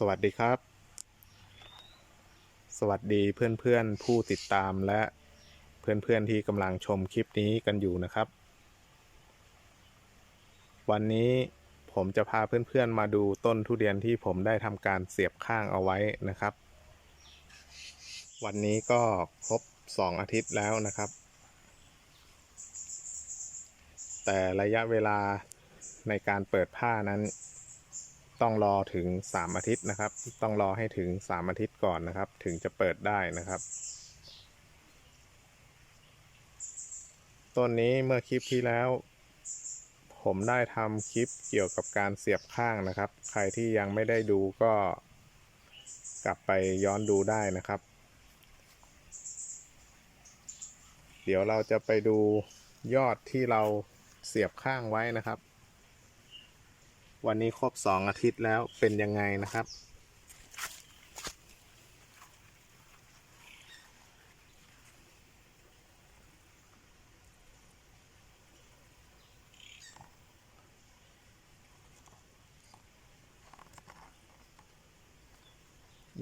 สวัสดีครับ สวัสดีเพื่อนๆผู้ติดตามและเพื่อนๆที่กำลังชมคลิปนี้กันอยู่นะครับ วันนี้ผมจะพาเพื่อนๆมาดูต้นทุเรียนที่ผมได้ทำการเสียบข้างเอาไว้นะครับ วันนี้ก็ครบ 2 อาทิตย์แล้วนะครับ แต่ระยะเวลาในการเปิดผ้านั้น ต้องรอถึง 3 อาทิตย์นะครับ ต้องรอให้ถึง 3 อาทิตย์ก่อนนะครับ ถึงจะเปิดได้นะครับ ต้นนี้เมื่อคลิปที่แล้ว ผมได้ทำคลิปเกี่ยวกับการเสียบข้างนะครับ ใครที่ยังไม่ได้ดูก็กลับไปย้อนดูได้นะครับ เดี๋ยวเราจะไปดูยอดที่เราเสียบข้างไว้นะครับ วันนี้ครบสองอาทิตย์แล้วเป็นยังไงนะครับ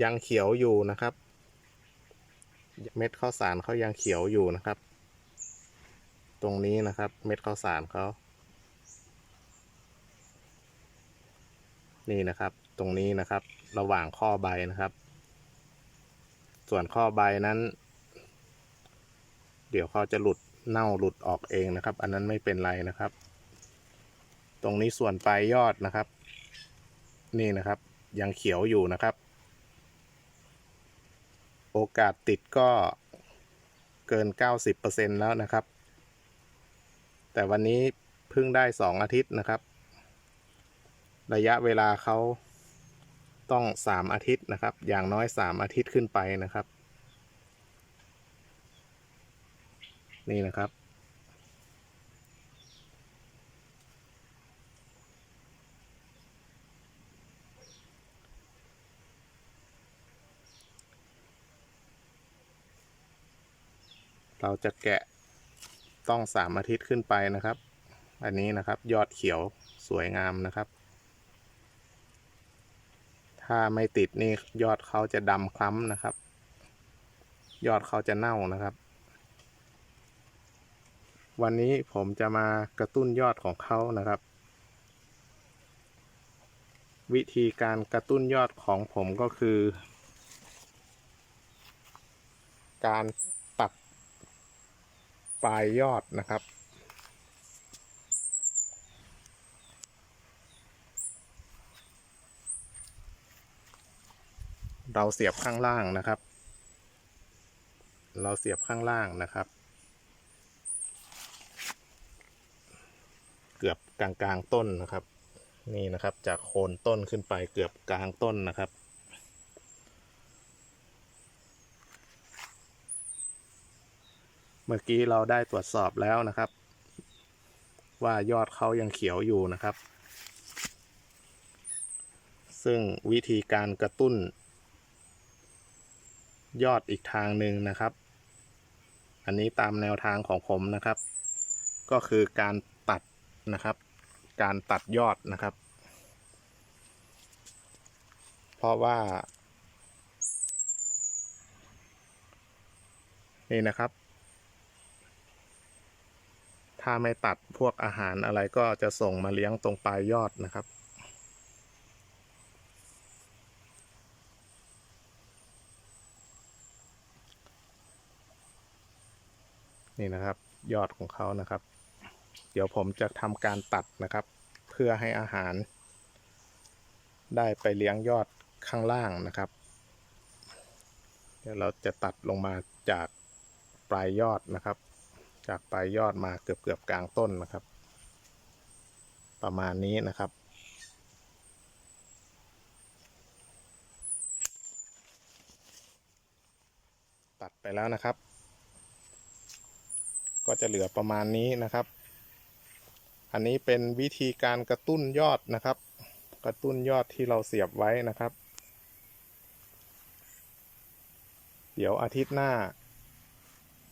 ยังเขียวอยู่นะครับ เม็ดข้าวสารเขายังเขียวอยู่นะครับ ตรงนี้นะครับ เม็ดข้าวสารเขา นี่นะครับ ตรงนี้นะครับ ระหว่างข้อใบนะครับ ส่วนข้อใบนั้น เดี๋ยวเขาจะหลุดเน่าหลุดออกเองนะครับ อันนั้นไม่เป็นไรนะครับ ตรงนี้ส่วนปลายยอดนะครับ นี่นะครับ ยังเขียวอยู่นะครับ โอกาสติดก็เกิน 90%แล้วนะครับ แต่วันนี้เพิ่งได้ 2 อาทิตย์นะครับ ระยะเวลาเขาต้อง3อาทิตย์นะครับ อย่างน้อย3อาทิตย์ขึ้นไปนะครับ นี่นะครับ เราจะแกะต้อง3อาทิตย์ขึ้นไปนะครับ อันนี้นะครับยอดเขียวสวยงามนะครับ ถ้าไม่ติดนี่ยอดเขาจะดำคล้ำนะครับ ยอดเขาจะเน่านะครับ วันนี้ผมจะมากระตุ้นยอดของเขานะครับ วิธีการกระตุ้นยอดของผมก็คือ การตัดปลายยอดนะครับ เราเสียบข้างล่างนะครับ เราเสียบข้างล่างนะครับ เกือบกลางกลางต้นนะครับ นี่นะครับ จากโคนต้นขึ้นไปเกือบกลางต้นนะครับ เมื่อกี้เราได้ตรวจสอบแล้วนะครับ ว่ายอดเขายังเขียวอยู่นะครับซึ่งวิธีการกระตุ้น ยอดอีกทางหนึ่งนะครับ อันนี้ตามแนวทางของผมนะครับ ก็คือการตัดนะครับ การตัดยอดนะครับ เพราะว่า นี่นะครับ ถ้าไม่ตัดพวกอาหารอะไรก็จะส่งมาเลี้ยงตรงปลายยอดนะครับ นี่นะครับ ยอดของเขานะครับ เดี๋ยวผมจะทำการตัดนะครับ เพื่อให้อาหาร ได้ไปเลี้ยงยอดข้างล่างนะครับ เดี๋ยวเราจะตัดลงมาจากปลายยอดนะครับ จากปลายยอดมาเกือบเกือบกลางต้นนะครับ ประมาณนี้นะครับตัดไปแล้วนะครับ ก็จะเหลือประมาณนี้นะครับ อันนี้เป็นวิธีการกระตุ้นยอดนะครับ กระตุ้นยอดที่เราเสียบไว้นะครับ เดี๋ยวอาทิตย์หน้า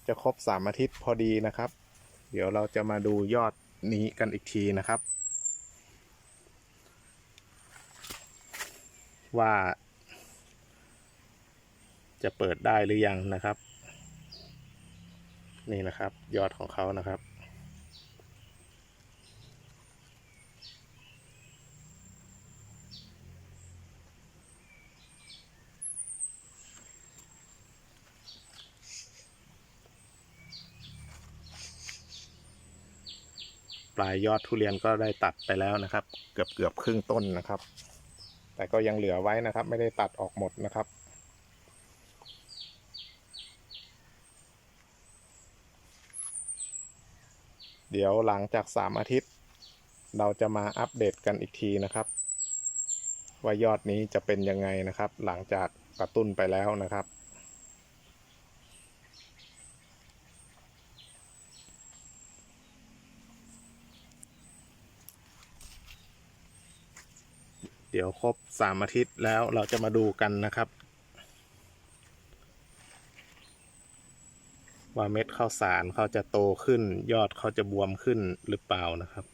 จะครบสามอาทิตย์พอดีนะครับ เดี๋ยวเราจะมาดูยอดนี้กันอีกทีนะครับ ว่า จะเปิดได้หรือยังนะครับ นี่นะครับ ยอดของเขานะครับ ปลายยอดทุเรียนก็ได้ตัดไปแล้วนะครับ เกือบเกือบครึ่งต้นนะครับ แต่ก็ยังเหลือไว้นะครับ ไม่ได้ตัดออกหมดนะครับ เดี๋ยวหลังจาก 3 อาทิตย์ เราจะมาอัปเดตกันอีกทีนะครับ ว่ายอดนี้จะเป็นยังไงนะครับ หลังจากกระตุ้นไปแล้วนะครับ เดี๋ยวครบ 3 อาทิตย์แล้วเราจะมาดูกันนะครับ ว่าเม็ดข้าวสารเขาจะโตขึ้น ยอดเขาจะบวมขึ้นหรือเปล่านะครับ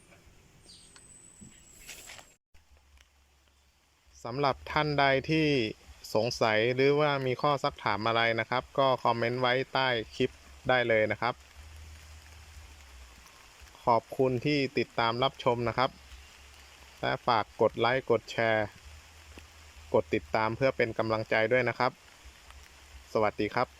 สำหรับท่านใดที่สงสัยหรือว่ามีข้อซักถามอะไรนะครับ ก็คอมเมนต์ไว้ใต้คลิปได้เลยนะครับ ขอบคุณที่ติดตามรับชมนะครับและฝากกดไลค์กดแชร์ กดติดตามเพื่อเป็นกำลังใจด้วยนะครับ สวัสดีครับ